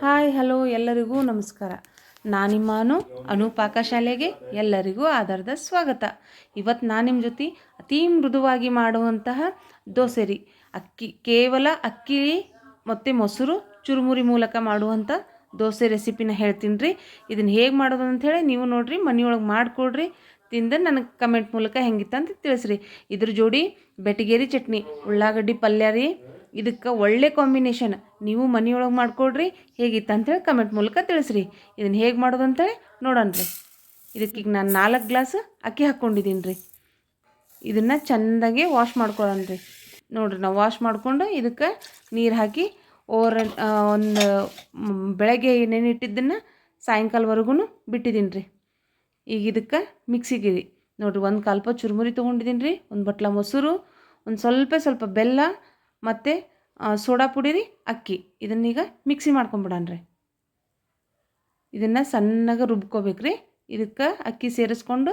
Hi hello ಎಲ್ಲರಿಗೂ ನಮಸ್ಕಾರ. ನಾನಿಮ್ಮಾನು ಅನುಪಾಕ ಶಾಲೆಗೆ ಎಲ್ಲರಿಗೂ ಆಧಾರದ ಸ್ವಾಗತ. ಇವತ್ತು ನಾನು ನಿಮ್ಮ ಜೊತೆ ಅತಿ ಮೃದುವಾಗಿ ಮಾಡುವಂತಹ ದೋಸೆ ರೀ ಅಕ್ಕಿ, ಕೇವಲ ಅಕ್ಕಿ ಮತ್ತು ಮೊಸರು ಚುರುಮುರಿ ಮೂಲಕ ಮಾಡುವಂಥ ದೋಸೆ ರೆಸಿಪಿನ ಹೇಳ್ತೀನಿ ರೀ ಇದನ್ನು ಹೇಗೆ ಮಾಡೋದು ಅಂಥೇಳಿ ನೀವು ನೋಡಿರಿ, ಮನೆಯೊಳಗೆ ಮಾಡಿಕೊಡ್ರಿ, ತಿಂದ ನನಗೆ ಕಮೆಂಟ್ ಮೂಲಕ ಹೆಂಗಿತ್ತಂತ ಅಂತ ತಿಳಿಸ್ರಿ. ಇದ್ರ ಜೋಡಿ ಬೆಟಗೇರಿ ಚಟ್ನಿ, ಉಳ್ಳಾಗಡ್ಡಿ ಪಲ್ಯ ರೀ ಇದಕ್ಕೆ ಒಳ್ಳೆ ಕಾಂಬಿನೇಷನ್ ನೀವು ಮನೆಯೊಳಗೆ ಮಾಡಿಕೊಡ್ರಿ, ಹೇಗಿತ್ತು ಅಂತೇಳಿ ಕಮೆಂಟ್ ಮೂಲಕ ತಿಳಿಸ್ರಿ. ಇದನ್ನು ಹೇಗೆ ಮಾಡೋದು ಅಂತೇಳಿ ನೋಡೋಣ ರೀ. ಇದಕ್ಕೆ ಈಗ ನಾನು ನಾಲ್ಕು ಗ್ಲಾಸ್ ಅಕ್ಕಿ ಹಾಕ್ಕೊಂಡಿದ್ದೀನಿ ರೀ. ಇದನ್ನು ಚೆಂದಾಗಿ ವಾಶ್ ಮಾಡ್ಕೊಳ್ಳೋಣ ರೀ. ನೋಡಿರಿ, ನಾವು ವಾಶ್ ಮಾಡಿಕೊಂಡು ಇದಕ್ಕೆ ನೀರು ಹಾಕಿ ಓವರ್ ಒಂದು ಬೆಳಗ್ಗೆ ನೆನೆಟ್ಟಿದ್ದನ್ನು ಸಾಯಂಕಾಲವರೆಗೂ ಬಿಟ್ಟಿದ್ದೀನಿ ರೀ. ಈಗ ಇದಕ್ಕೆ ಮಿಕ್ಸಿಗೆ ನೋಡಿರಿ, ಒಂದು ಕಾಲ್ಪ ಚುರುಮುರಿ ತೊಗೊಂಡಿದ್ದೀನಿ ರೀ, ಒಂದು ಬಟ್ಲ ಮೊಸರು, ಒಂದು ಸ್ವಲ್ಪ ಸ್ವಲ್ಪ ಬೆಲ್ಲ ಮತ್ತು ಸೋಡಾ ಪುಡಿ ರೀ ಅಕ್ಕಿ. ಇದನ್ನೀಗ ಮಿಕ್ಸಿ ಮಾಡ್ಕೊಂಬಿಡೋಣ ರೀ ಇದನ್ನು ಸಣ್ಣಗೆ ರುಬ್ಕೋಬೇಕು ರೀ ಇದಕ್ಕೆ ಅಕ್ಕಿ ಸೇರಿಸ್ಕೊಂಡು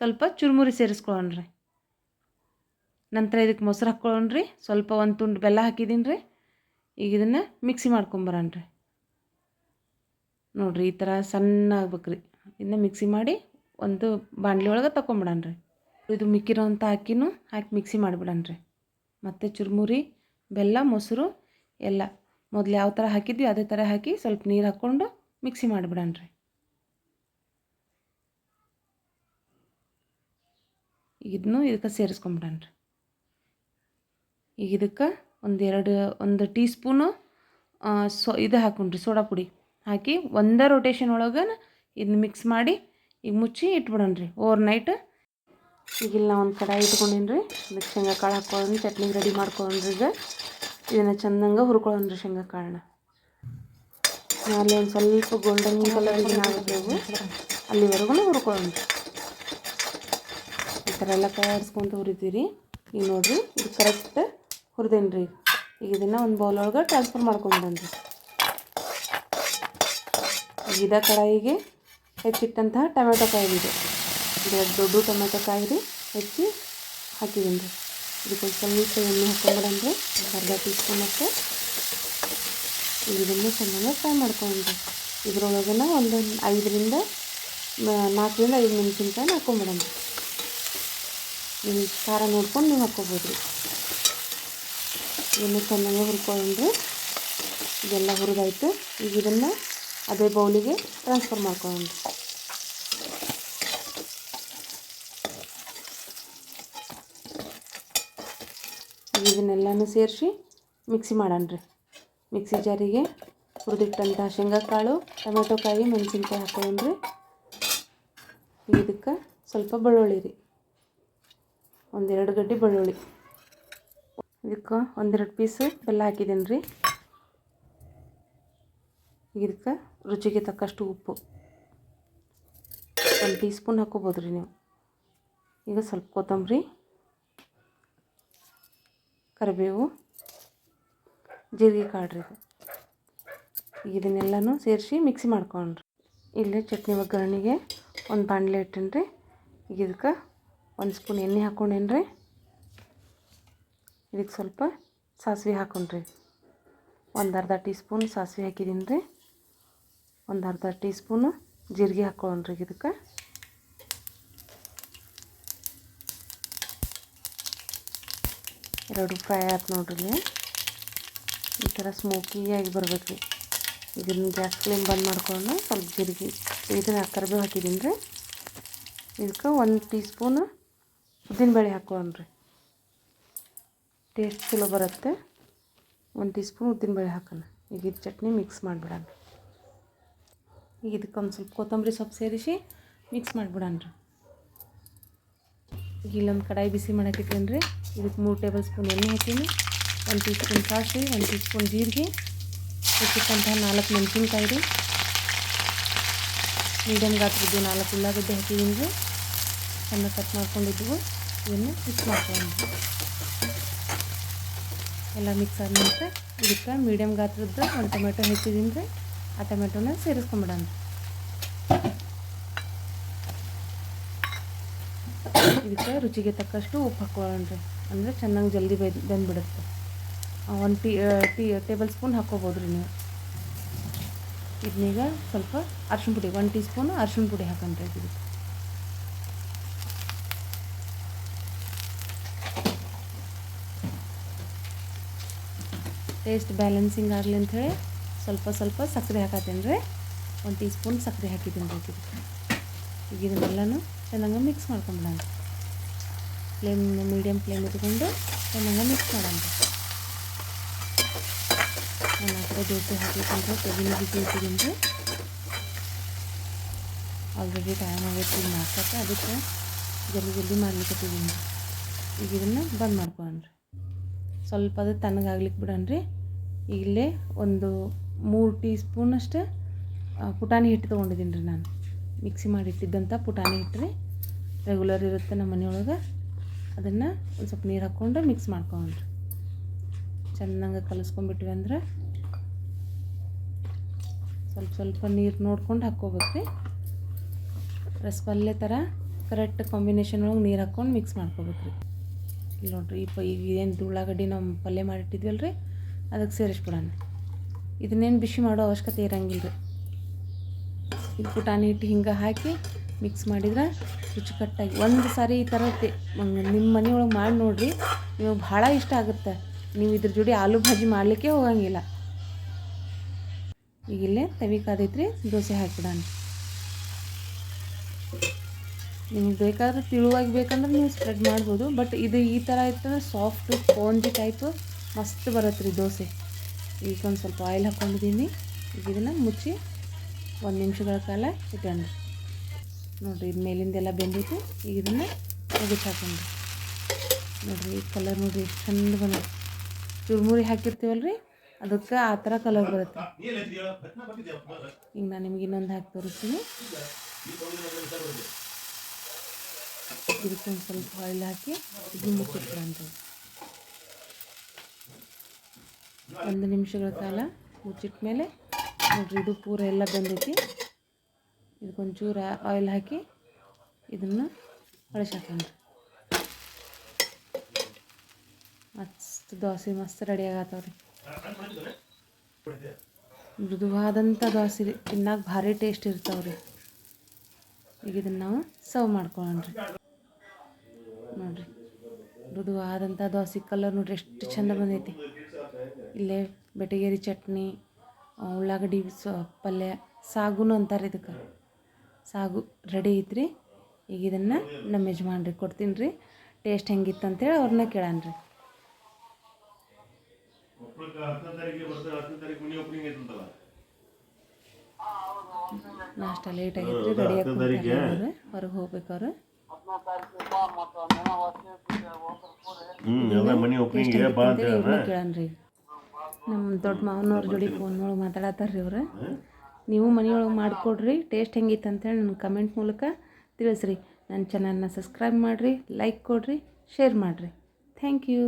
ಸ್ವಲ್ಪ ಚುರುಮುರಿ ಸೇರಿಸ್ಕೊಳ್ಳೋಣ ರೀ ನಂತರ ಇದಕ್ಕೆ ಮೊಸರು ಹಾಕ್ಕೊಳ್ಳೋಣ ರೀ ಸ್ವಲ್ಪ ಒಂದು ತುಂಡು ಬೆಲ್ಲ ಹಾಕಿದ್ದೀನಿ ರೀ ಈಗ ಇದನ್ನು ಮಿಕ್ಸಿ ಮಾಡ್ಕೊಂಬರೋಣ ರೀ ನೋಡಿರಿ, ಈ ಥರ ಸಣ್ಣ ಆಗ್ಬೇಕು ರೀ ಇದನ್ನ ಮಿಕ್ಸಿ ಮಾಡಿ ಒಂದು ಬಾಣಲಿ ಒಳಗೆ ತಗೊಂಬಿಡೋಣ ರೀ ಇದು ಮಿಕ್ಕಿರೋಂಥ ಅಕ್ಕಿನೂ ಹಾಕಿ ಮಿಕ್ಸಿ ಮಾಡಿಬಿಡೋಣ ರೀ ಮತ್ತು ಚುರುಮುರಿ ಬೆಲ್ಲ, ಮೊಸರು ಎಲ್ಲ. ಮೊದಲು ಯಾವ ಥರ ಹಾಕಿದ್ವಿ, ಅದೇ ಥರ ಹಾಕಿ ಸ್ವಲ್ಪ ನೀರು ಹಾಕ್ಕೊಂಡು ಮಿಕ್ಸಿ ಮಾಡಿಬಿಡೋಣ ರೀ ಈಗ ಇದನ್ನು ಇದಕ್ಕೆ ಸೇರಿಸ್ಕೊಂಬಿಡೋಣ ರೀ ಈಗ ಇದಕ್ಕೆ ಒಂದೆರಡು ಒಂದು ಟೀ ಸ್ಪೂನು ಸೊ, ಇದು ಹಾಕೊಂಡ್ರಿ, ಸೋಡಾ ಪುಡಿ. ಹಾಕಿ ಒಂದೇ ರೊಟೇಷನ್ ಒಳಗೆ ಇದನ್ನ ಮಿಕ್ಸ್ ಮಾಡಿ ಈಗ ಮುಚ್ಚಿ ಇಟ್ಬಿಡೋಣ ರೀ ಓವರ್ ನೈಟ್ ಈಗ ಒಂದು ಕಡಾಯಿ ಇಟ್ಕೊಂಡೀನಿ ರೀ. ಅದಕ್ಕೆ ಶೇಂಗಾ ಕಾಳು ಹಾಕ್ಕೊಂಡು ಚಟ್ನಿ ರೆಡಿ ಈಗ. ಇದನ್ನು ಚೆಂದಂಗೆ ಹುರ್ಕೊಳ್ಳೋಣ ರೀ ಶೇಂಗಾ ಕಾಳನ್ನ. ಅಲ್ಲಿ ಒಂದು ಸ್ವಲ್ಪ ಗೋಲ್ಡನ್ ಕಲರ್ ಆಗಬೇಕು ಅಲ್ಲಿವರೆಗೂ ಹುರ್ಕೊಳ್ಳೋಣ ಈ ಥರ ಎಲ್ಲ ಕೈಯಾಡಿಸ್ಕೊಂತ ಹುರಿತೀರಿ. ಈಗ ನೋಡಿರಿ, ಇದು ಕರೆಕ್ಟ್ ಹುರಿದೇನಿ ರೀ. ಈಗ ಇದನ್ನು ಒಂದು ಬೌಲ್ ಒಳಗೆ ಟ್ರಾನ್ಸ್ಫರ್ ಮಾಡ್ಕೊಂಬಿಡೋಣ ಈಗ ಇದ ಕಡಾಯಿಗೆ ಹೆಚ್ಚಿಟ್ಟಂತಹ ಟೊಮೆಟೊ ಕಾಯಿ ಇದೆ. ಇದರಲ್ಲಿ ದೊಡ್ಡ ಟೊಮೆಟೊ ಕಾಯಿ ರೀ ಹೆಚ್ಚಿ ಹಾಕಿದ್ದೀನಿ ರೀ. ಇದಕ್ಕೊಂದು ಸ್ವಲ್ಪ ಎಣ್ಣೆ ಹಾಕೊಂಬಿಡಂದ್ರೆ ಅರ್ಧ ಟೀ ಸ್ಪೂನ್ ಅಷ್ಟು. ಇದನ್ನು ಚೆನ್ನಾಗಿ ಫ್ರೈ ಮಾಡ್ಕೊಂಡ್ರಿ ಇದ್ರೊಳಗನ ಒಂದು ಐದರಿಂದ ನಾಲ್ಕರಿಂದ ಐದು ಮೆಣಸಿನ್ಕಾಯಿ ಹಾಕೊಂಬಿಡೋಣ ನಿಮಗೆ ಖಾರ ನೋಡ್ಕೊಂಡು ನೀವು ಹಾಕ್ಕೊಬೋದು ಇದನ್ನು ಚೆನ್ನಾಗಿ ಹುರ್ಕೊಂಡ್ರಿ ಇದೆಲ್ಲ ಹುರಿದಾಯ್ತು. ಈಗ ಇದನ್ನು ಅದೇ ಬೌಲಿಗೆ ಟ್ರಾನ್ಸ್ಫರ್ ಮಾಡ್ಕೊಳ್ಳೋಣ ಇದನ್ನೆಲ್ಲನೂ ಸೇರಿಸಿ ಮಿಕ್ಸಿ ಮಾಡೋಣ ರೀ. ಮಿಕ್ಸಿ ಜಾರಿಗೆ ಹುರಿದಿಟ್ಟಂಥ ಶೇಂಗಾಕಾಳು ಟೊಮೆಟೊ ಕಾಯಿ ಮೆಣಸಿನ್ಕಾಯಿ ಹಾಕೊಳ್ಳೋಣ್ರಿ ಇದಕ್ಕೆ ಸ್ವಲ್ಪ ಬೆಳ್ಳುಳ್ಳಿ ರೀ. ಒಂದೆರಡು ಗಡ್ಡೆ ಬೆಳ್ಳುಳ್ಳಿ. ಇದಕ್ಕೆ ಒಂದೆರಡು ಪೀಸು ಬೆಲ್ಲ ಹಾಕಿದ್ದೀನಿ ರೀ. ಇದಕ್ಕೆ ರುಚಿಗೆ ತಕ್ಕಷ್ಟು ಉಪ್ಪು. ಒಂದು ಟೀ ಸ್ಪೂನ್ ಹಾಕ್ಕೋಬೋದು ರೀ ನೀವು. ಈಗ ಸ್ವಲ್ಪ ಕೊತ್ತಂಬರಿ. ಕರಿಬೇವು, ಜೀರಿಗೆ ಕಾಡ್ರಿ ಇದನ್ನೆಲ್ಲನೂ ಸೇರಿಸಿ ಮಿಕ್ಸಿ ಮಾಡ್ಕೊಂಡ್ರಿ. ಇಲ್ಲೇ ಚಟ್ನಿ ಒಗ್ಗರಣೆಗೆ ಒಂದು ಬಾಣಲೆ ಇಟ್ಟೇನಿ ರೀ ಈಗ ಇದಕ್ಕೆ ಒಂದು ಸ್ಪೂನ್ ಎಣ್ಣೆ ಹಾಕ್ಕೊಂಡೇನ್ರಿ ಇದಕ್ಕೆ ಸ್ವಲ್ಪ ಸಾಸಿವೆ ಹಾಕೊಂಡ್ರಿ. ಒಂದು ಅರ್ಧ ಟೀ ಸ್ಪೂನ್ ಸಾಸಿವೆ ಹಾಕಿದ್ದೀನಿ ರೀ ಒಂದು ಅರ್ಧ ಟೀ ಸ್ಪೂನು ಜೀರಿಗೆ ಹಾಕ್ಕೊಂಡ್ರಿ ಇದಕ್ಕೆ. ಎರಡು ಫ್ರೈ ಆಯ್ತು ನೋಡ್ರಿ ಈ ಥರ ಸ್ಮೋಕಿಯಾಗಿ ಬರಬೇಕು. ರೀ ಇದನ್ನು ಗ್ಯಾಸ್ ಫ್ಲೇಮ್ ಬಂದ್ ಮಾಡ್ಕೊಂಡು ಸ್ವಲ್ಪ ಜೀರಿಗೆ, ಇದನ್ನು ಕರಿಬೇವು ಹಾಕಿದ್ದೀನಿ ರೀ. ಇದಕ್ಕೆ ಒಂದು ಟೀ ಸ್ಪೂನು ಉದ್ದಿನಬೇಳೆ ರೀ. ಟೇಸ್ಟ್ ಚಲೋ ಬರುತ್ತೆ. ಒಂದು ಟೀ ಸ್ಪೂನ್ ಉದ್ದಿನಬೇಳೆ ಹಾಕೋಣ. ಈಗ ಇದು ಚಟ್ನಿ ಮಿಕ್ಸ್ ಮಾಡಿಬಿಡೋಣ. ಈಗ ಇದಕ್ಕೆ ಒಂದು ಸ್ವಲ್ಪ ಕೊತ್ತಂಬರಿ ಸೊಪ್ಪು ಸೇರಿಸಿ ಮಿಕ್ಸ್ ಮಾಡಿಬಿಡೋಣ ರೀ. ಇಲ್ಲೊಂದು ಕಡಾಯಿ ಬಿಸಿ ಮಾಡಾಕಿದ್ದೀನಿ ರೀ ಇದಕ್ಕೆ ಮೂರು ಟೇಬಲ್ ಸ್ಪೂನ್ ಎಣ್ಣೆ ಹಾಕೀನಿ. ಒಂದು ಟೀ ಸ್ಪೂನ್ ಸಾಸಿವೆ, ಒಂದು ಟೀ ಸ್ಪೂನ್ ಜೀರಿಗೆ ಹೆಚ್ಚಿಟ್ಟಂಥ ನಾಲ್ಕು ಮೆಣಸಿನ್ಕಾಯಿ ರೀ ಮೀಡಿಯಮ್ ಗಾತ್ರದ್ದು ನಾಲ್ಕು ಉಳ್ಳಾಗಡ್ಡೆ ಹಾಕಿದ್ದೀನಿ ಸಣ್ಣ ಕಟ್ ಮಾಡ್ಕೊಂಡಿದ್ವು. ಇದನ್ನು ಮಿಕ್ಸ್ ಮಾಡ್ಕೊಂಡು ಎಲ್ಲ ಮಿಕ್ಸ್ ಆದ ನಂತರ ಇದಕ್ಕೆ ಮೀಡಿಯಮ್ ಗಾತ್ರದ್ದು ಒಂದು ಟೊಮೆಟೊ ಹೆಚ್ಚಿದ್ದೀನಿ ರೀ. ಆ ಟೊಮೆಟೊನ ಸೇರಿಸ್ಕೊಂಬಿಡೋಣ. ಇದಕ್ಕೆ ರುಚಿಗೆ ತಕ್ಕಷ್ಟು ಉಪ್ಪು ಹಾಕ್ಕೊಳ್ಳೋಣ ರೀ. ಅಂದರೆ ಚೆನ್ನಾಗಿ ಜಲ್ದಿ ಬೆಂದು, ಬೆಂದ್ಬಿಡುತ್ತೆ. ಒಂದು ಟೀ ಟೀ, ಟೇಬಲ್ ಸ್ಪೂನ್ ಹಾಕ್ಕೋಬೋದು ರೀ ನೀವು. ಇದನ್ನೀಗ ಸ್ವಲ್ಪ ಅರ್ಶಿಣ ಪುಡಿ ಒನ್ ಟೀ ಸ್ಪೂನು ಅರ್ಶಿಣ ಪುಡಿ ಹಾಕೊಂಡ್ರೆ ಇದಕ್ಕೆ ಟೇಸ್ಟ್ ಬ್ಯಾಲೆನ್ಸಿಂಗ್ ಆಗಲಿ ಅಂಥೇಳಿ ಸ್ವಲ್ಪ ಸ್ವಲ್ಪ ಸಕ್ಕರೆ ಹಾಕತ್ತೇನೆ ರೀ ಒಂದು ಟೀ ಸ್ಪೂನ್ ಸಕ್ಕರೆ ಹಾಕಿದ್ದೀನಿ ಈಗ ಇದನ್ನೆಲ್ಲನೂ ಚೆನ್ನಾಗಿ ಮಿಕ್ಸ್ ಮಾಡ್ಕೊಂಬಿಡೋಣ. ಫ್ಲೇಮ್ ಮೀಡಿಯಮ್ ಫ್ಲೇಮ್ ಇಟ್ಕೊಂಡು ಚೆನ್ನಾಗಿ ಮಿಕ್ಸ್ ಮಾಡೋಣ. ನಾನು ಆ ಕಡೆ ದೋಸೆ ಹಾಕಿಕೊಂಡು ತೆಗಿನ ಬಿಟ್ಟಿರ್ತೀನಿ ಆಲ್ರೆಡಿ ಟೈಮ್ ಆಗೈತಿ ನಾಷ್ಟಕ್ಕೆ ಅದಕ್ಕೆ ಜಲ್ದಿ ಜಲ್ದಿ ಮಾಡ್ಲಿಕ್ಕತ್ತಿದ್ದೀನಿ ಈಗ ಇದನ್ನು ಬಂದ್ ಮಾಡ್ಕೊಳ್ಳೋಣ ಸ್ವಲ್ಪ ಅದು ತಣ್ಣಗಾಗ್ಲಿಕ್ಕೆ ರೀ. ಇಲ್ಲೇ ಒಂದು ಮೂರು ಟೀ ಸ್ಪೂನಷ್ಟು ಪುಟಾಣಿ ಹಿಟ್ಟು ತೊಗೊಂಡಿದ್ದೀನಿ ರೀ ನಾನು. ಮಿಕ್ಸಿ ಮಾಡಿ ಇಟ್ಟಿದ್ದಂಥ ಪುಟಾಣಿ ಹಿಟ್ಟು ರೀ. ರೆಗ್ಯುಲರ್ ಇರುತ್ತೆ ನಮ್ಮ ಮನೆಯೊಳಗೆ. ಅದನ್ನು ಒಂದು ಸ್ವಲ್ಪ ನೀರು ಹಾಕ್ಕೊಂಡು ಮಿಕ್ಸ್ ಮಾಡ್ಕೊಂಡ್ರಿ. ಚೆನ್ನಾಗಿ ಕಲಿಸ್ಕೊಂಡ್ಬಿಟ್ವಿ ಅಂದ್ರೆ ಸ್ವಲ್ಪ ಸ್ವಲ್ಪ ನೀರು ನೋಡ್ಕೊಂಡು ಹಾಕ್ಕೋಬೇಕು ರೀ ರಸಪಲ್ಲೆ ಥರ ಕರೆಕ್ಟ್ ಕಾಂಬಿನೇಷನ್ ಒಳಗೆ ನೀರು ಹಾಕ್ಕೊಂಡು ಮಿಕ್ಸ್ ಮಾಡ್ಕೋಬೇಕು ರೀ ಇಲ್ಲಿ ನೋಡ್ರಿ, ಈ ಪ ಈಗ ಏನು ಉಳ್ಳಾಗಡ್ಡಿ ನಮ್ಮ ಪಲ್ಯ ಮಾಡಿಟ್ಟಿದ್ವಲ್ಲ ರೀ ಅದಕ್ಕೆ ಸೇರಿಸ್ಬಿಡೋಣ. ಇದನ್ನೇನು ಬಿಸಿ ಮಾಡೋ ಅವಶ್ಯಕತೆ ಇರಂಗಿಲ್ಲ ರೀ ಇದು ಪುಟಾಣಿ ಹಿಟ್ಟು ಹಿಂಗೆ ಹಾಕಿ ಮಿಕ್ಸ್ ಮಾಡಿದ್ರೆ ರುಚಿಕಟ್ಟಾಗಿ. ಒಂದು ಸಾರಿ ಈ ಥರ ನಿಮ್ಮ ಮನೆಯೊಳಗೆ ಮಾಡಿ ನೋಡಿರಿ ನಿಮಗೆ ಭಾಳ ಇಷ್ಟ ಆಗುತ್ತೆ. ನೀವು ಇದ್ರ ಜೋಡಿ ಆಲೂ ಭಾಜಿ ಮಾಡಲಿಕ್ಕೆ ಹೋಗಂಗಿಲ್ಲ. ಈಗ ಇಲ್ಲೇ ತವಿ ಕಾದೈತ್ರಿ, ದೋಸೆ ಹಾಕಿಬಿಡೋಣ ನಿಮ್ಗೆ ಬೇಕಾದ್ರೆ ತಿಳುವಾಗಿ ಬೇಕಂದ್ರೆ ನೀವು ಸ್ಪ್ರೆಡ್ ಮಾಡ್ಬೋದು ಬಟ್ ಇದು ಈ ಥರ ಇತ್ತಂದ್ರೆ ಸಾಫ್ಟ್ ಸ್ಪಾಂಜಿ ಟೈಪು ಮಸ್ತ್ ಬರುತ್ತೆ ದೋಸೆ. ಈಗ ಒಂದು ಸ್ವಲ್ಪ ಆಯಿಲ್ ಹಾಕ್ಕೊಂಡಿದ್ದೀನಿ ಈಗ ಇದನ್ನು ಮುಚ್ಚಿ ಒಂದು ನಿಮಿಷಗಳ ಕಾಲ ಇಟ್ಟಣ್ರಿ ನೋಡಿರಿ, ಇದು ಮೇಲಿಂದೆಲ್ಲ ಬೆಂದಿತ್ತು ಈಗ ಇದನ್ನು ಮುಗಿಸಿ ಹಾಕೊಂಡು ನೋಡಿರಿ, ಈ ಕಲರ್ ನೋಡಿರಿ, ಎಷ್ಟು ಚಂದ ಬಂದ ಚುರುಮುರಿ ಹಾಕಿರ್ತೀವಲ್ಲ ರೀ ಅದಕ್ಕೆ ಆ ಥರ ಕಲರ್ ಬರುತ್ತೆ. ಈಗ ನಾನು ನಿಮ್ಗೆ ಇನ್ನೊಂದು ಹಾಕಿ ತೋರಿಸ್ತೀನಿ. ಇದಕ್ಕೆ ಒಂದು ಸ್ವಲ್ಪ ಆಯಿಲ್ ಹಾಕಿ ಇದು ಮುಚ್ಚಿಟ್ಬಿಡಂತ ಒಂದು ನಿಮಿಷಗಳ ಕಾಲ ಮುಚ್ಚಿಟ್ಟ ಮೇಲೆ ನೋಡ್ರಿ, ಇದು ಪೂರ ಎಲ್ಲ ಬಂದೈತಿ. ಇದಕ್ಕೊಂಚೂರು ಆಯಿಲ್ ಹಾಕಿ ಇದನ್ನು ಕಳಿಸಿ ಹಾಕೊಂಡ್ರಿ ಮಸ್ತ್ ದೋಸೆ, ಮಸ್ತ್ ರೆಡಿ ಆಗತ್ತವ್ರಿ. ಮೃದುವಾದಂಥ ದೋಸೆ ರೀ. ತಿನ್ನಾಕ ಭಾರಿ ಟೇಸ್ಟ್ ಇರ್ತಾವ್ರಿ. ಈಗ ಇದನ್ನು ನಾವು ಸರ್ವ್ ಮಾಡ್ಕೊಳ್ಳೋಣ್ರಿ ನೋಡ್ರಿ. ಮೃದುವಾದಂಥ ದೋಸೆ ಕಲರ್ ನೋಡ್ರಿ ಎಷ್ಟು ಚಂದ ಬಂದೈತಿ. ಇಲ್ಲೇ ಬೆಟಗೇರಿ ಚಟ್ನಿ, ಉಳ್ಳಾಗಡ್ಡಿ ಸ ಪಲ್ಯ, ಸಾಗುನು ಅಂತಾರೆ ಇದಕ್ಕೆ. ಸಾಗು ರೆಡಿ ಐತ್ರಿ. ಈಗ ಇದನ್ನು ನಮ್ಮ ಯಜಮಾನ್ರಿಗೆ ಕೊಡ್ತೀನಿ ರೀ. ಟೇಸ್ಟ್ ಹೆಂಗಿತ್ತು ಅಂತೇಳಿ ಅವ್ರನ್ನ ಕೇಳೋಣ ರೀ. ನಾಷ್ಟ ಲೇಟ್ ಆಗಿತ್ತು ರೆಡಿ ಕುಂತಾರೆ ಹೊರಗೆ ಹೋಗ್ಬೇಕು ಅವ್ರು ಹ್ಮ್ ಎಲ್ಲ ಮನೆ ಓಪನಿಂಗ್ ಬಾ ಅಂತ ಅಂತೇಳಿ ಇವ್ರನ್ನ ಕೇಳೋಣ ರೀ. ನಮ್ಮ ದೊಡ್ಡ ಮಾವನವ್ರ ಜೋಡಿ ಫೋನ್ ಒಳಗೆ ಮಾತಾಡತ್ತಾರ ರೀ ಇವ್ರು. ನೀವು ಮನೆಯೊಳಗೆ ಮಾಡಿಕೊಡ್ರಿ, ಟೇಸ್ಟ್ ಹೆಂಗಿತ್ತು ಅಂತೇಳಿ ನನ್ನ ಕಮೆಂಟ್ ಮೂಲಕ ತಿಳಿಸ್ರಿ. ನನ್ನ ಚಾನಲ್ನ ಸಬ್ಸ್ಕ್ರೈಬ್ ಮಾಡಿರಿ ಲೈಕ್ ಕೊಡ್ರಿ ಶೇರ್ ಮಾಡಿರಿ. Thank you